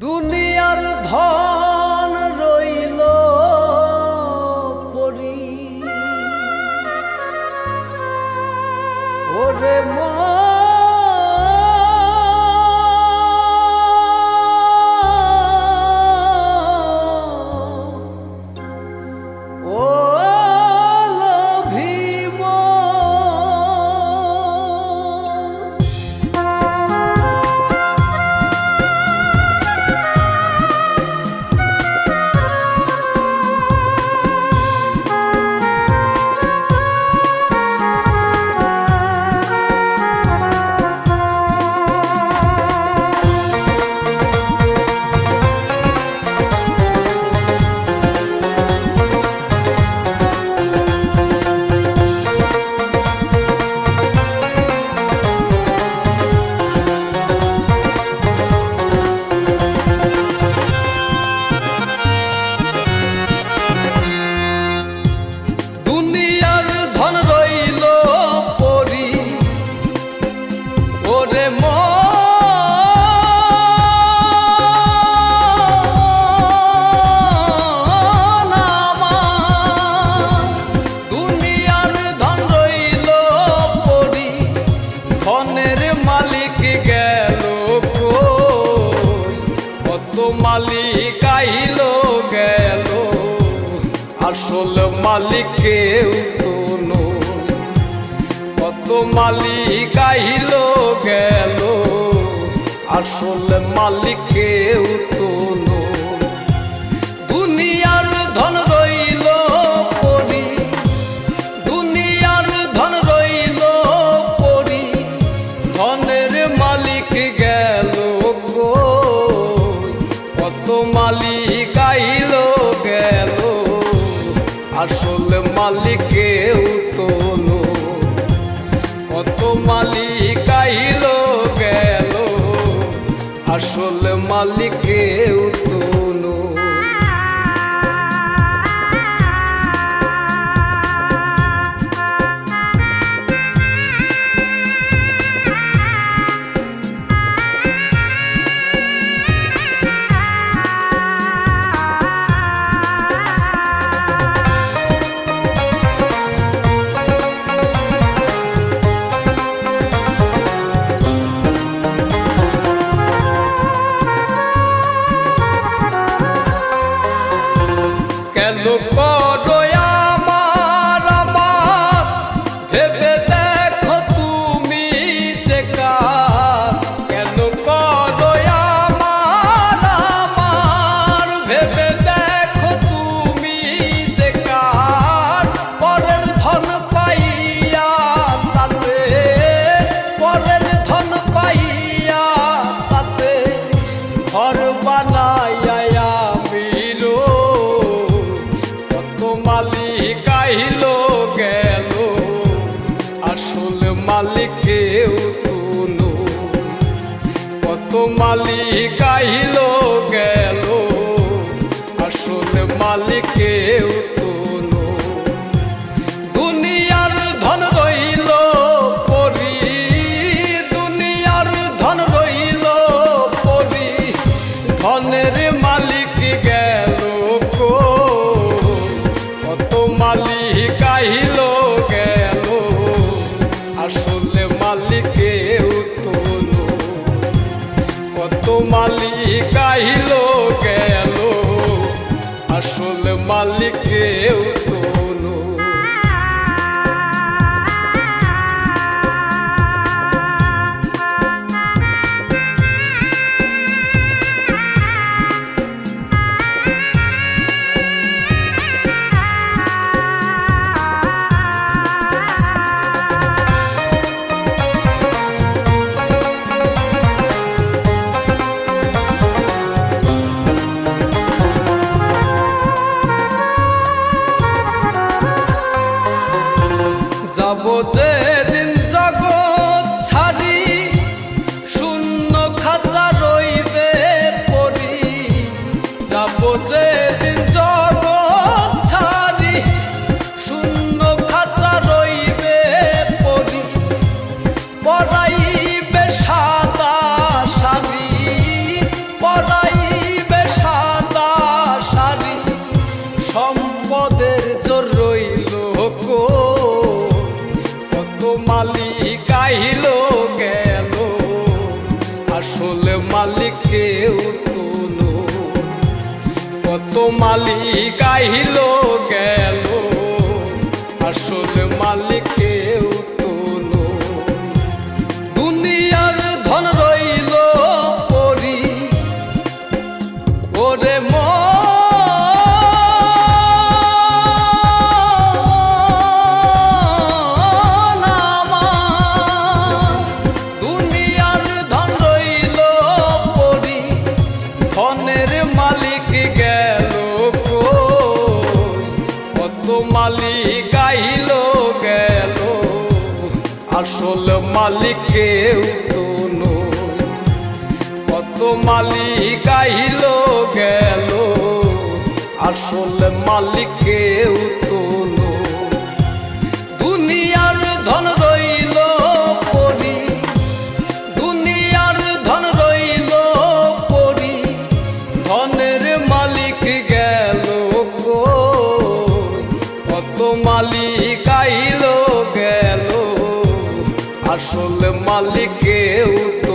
দুনিয়ার ধর মালিকে তো কত মালিক আহিল গেল। আসল মালিকে তো আসল মালিকে তোলো কত মালিক আইল গেল। আসল মালিকে উত কাহিল গেল। আসল মালিকেও তুনু কত মালিক কাহিল গেল। আসল মালিকেও তুনু দুনিয়ার ধন রইল পরি। দুনিয়ার ধন রইল পরি। ধনের মা মালিক আহিলো। যাবো যেদিন মালিক কেউ তো কত মালিক আহিল গেল। আসল মালিক মালিক গেল। আসল মালিক কেউ তো কত মালিক আইল গেল। আসল মালিক কেউ তো নয়। দুনিয়ার ধন রইল পরি। দুনিয়ার ধন রইল পরি। ধনের আসল